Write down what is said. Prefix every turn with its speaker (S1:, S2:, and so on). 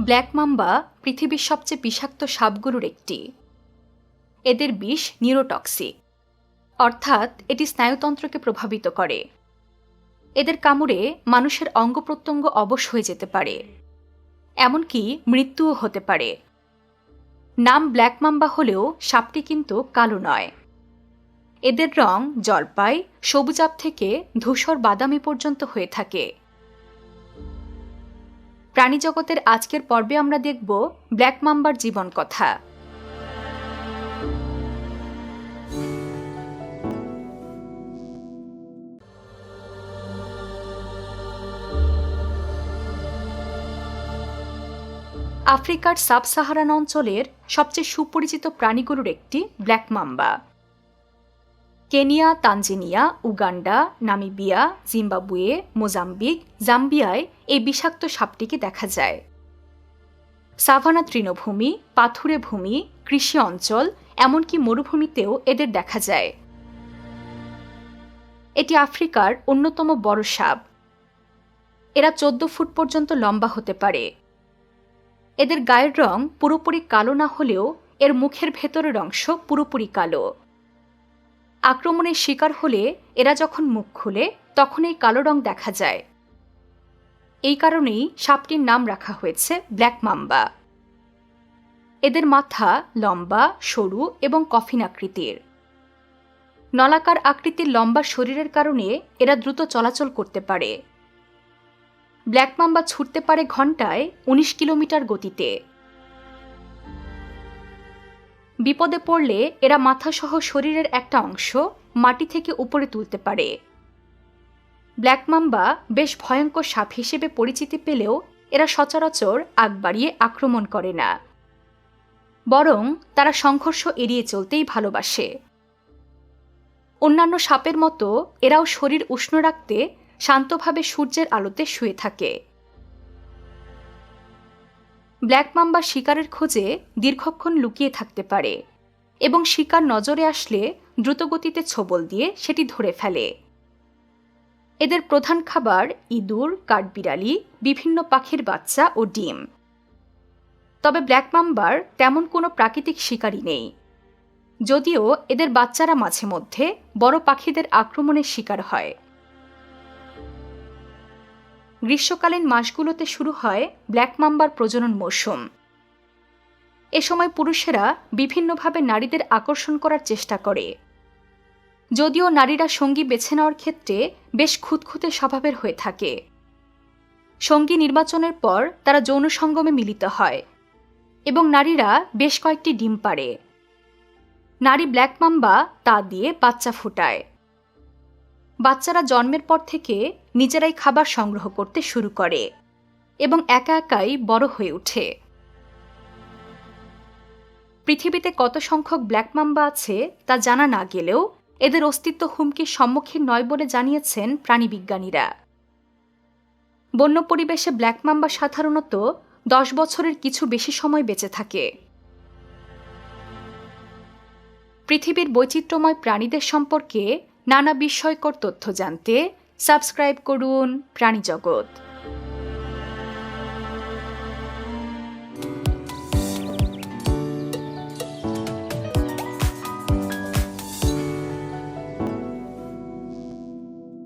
S1: Black mamba পৃথিবীর সবচেয়ে বিষাক্ত সাপগুলোর একটি। এদের বিষ নিউরোটক্সিক। অর্থাৎ এটি স্নায়ুতন্ত্রকে প্রভাবিত করে। এদের কামড়ে মানুষের অঙ্গ প্রত্যঙ্গ অবশ হয়ে যেতে পারে। এমনকি মৃত্যুও হতে পারে। নাম ব্ল্যাক মাম্বা হলেও সাপটি কিন্তু কালো নয়। এদের রং জলপাই সবুজাব থেকে ধূসর বাদামি পর্যন্ত হয়ে থাকে। প্রাণীজগতের আজকের পর্বে আমরা দেখব ব্ল্যাক মাম্বার জীবন কথা আফ্রিকার সাব সাহারান অঞ্চলের সবচেয়ে সুপরিচিত প্রাণীগুলোর একটি black mamba. Kenya, Tanzania, Uganda, Namibia, Zimbabwe, Mozambique, জাম্বিয়ায় এই বিষাক্ত সাপটিকে দেখা যায়। সাভানা তৃণভূমি, পাথুরে ভূমি, কৃষি অঞ্চল, এমনকি মরুভূমিতেও এদের দেখা যায়। এটি আফ্রিকার অন্যতম বড় সাপ। এরা চোদ্দ ফুট পর্যন্ত লম্বা হতে পারে। এদের গায়ের রং পুরোপুরি কালো না হলেও এর মুখের ভেতরের অংশ পুরোপুরি কালো। আক্রমণের শিকার হলে এরা যখন মুখ খুলে তখন এই কালো রং দেখা যায়। এই কারণেই সাপটির নাম রাখা হয়েছে ব্ল্যাক মাম্বা। এদের মাথা লম্বা, সরু এবং কফিন আকৃতির। নলাকার আকৃতির লম্বা শরীরের কারণে এরা দ্রুত চলাচল করতে পারে। ব্ল্যাক মাম্বা ছুটতে পারে ঘন্টায় উনিশ কিলোমিটার গতিতে। বিপদে পড়লে এরা মাথাসহ শরীরের একটা অংশ মাটি থেকে উপরে তুলতে পারে। ব্ল্যাক মাম্বা বেশ ভয়ঙ্কর সাপ হিসেবে পরিচিতি পেলেও এরা সচরাচর আগ বাড়িয়ে আক্রমণ করে না। বরং তারা সংঘর্ষ এড়িয়ে চলতেই ভালোবাসে। অন্যান্য সাপের মতো এরাও শরীর উষ্ণ রাখতে শান্তভাবে সূর্যের আলোতে শুয়ে থাকে। ব্ল্যাক মাম্বা শিকারের খোঁজে দীর্ঘক্ষণ লুকিয়ে থাকতে পারে এবং শিকার নজরে আসলে দ্রুতগতিতে ছোবল দিয়ে সেটি ধরে ফেলে। এদের প্রধান খাবার ইঁদুর, কাঠবিড়ালি, বিভিন্ন পাখির বাচ্চা ও ডিম। তবে ব্ল্যাক মাম্বার তেমন কোনো প্রাকৃতিক শিকারই নেই। যদিও এদের বাচ্চারা মাঝে মধ্যে বড় পাখিদের আক্রমণের শিকার হয়। গ্রীষ্মকালীন মাসগুলোতে শুরু হয় ব্ল্যাক মাম্বার প্রজনন মৌসুম এ সময় পুরুষেরা বিভিন্নভাবে নারীদের আকর্ষণ করার চেষ্টা করে। যদিও নারীরা সঙ্গী বেছে নেওয়ার ক্ষেত্রে বেশ খুঁতখুঁতে স্বভাবের হয়ে থাকে। সঙ্গী নির্বাচনের পর তারা যৌন সঙ্গমে মিলিত হয় এবং নারীরা বেশ কয়েকটি ডিম পাড়ে। নারী ব্ল্যাক মাম্বা তা দিয়ে বাচ্চা ফুটায়। বাচ্চারা জন্মের পর থেকে নিজেরাই খাবার সংগ্রহ করতে শুরু করে এবং একা একাই বড় হয়ে ওঠে। পৃথিবীতে কত সংখ্যক ব্ল্যাক মাম্বা আছে তা জানা না গেলেও এদের অস্তিত্ব হুমকির সম্মুখীন নয় বলে জানিয়েছেন প্রাণীবিজ্ঞানীরা বন্য পরিবেশে ব্ল্যাক মাম্বা সাধারণত দশ বছরের কিছু বেশি সময় বেঁচে থাকে। পৃথিবীর বৈচিত্র্যময় প্রাণীদের সম্পর্কে নানা বিস্ময়কর তথ্য জানতে সাবস্ক্রাইব করুন প্রাণীজগৎ।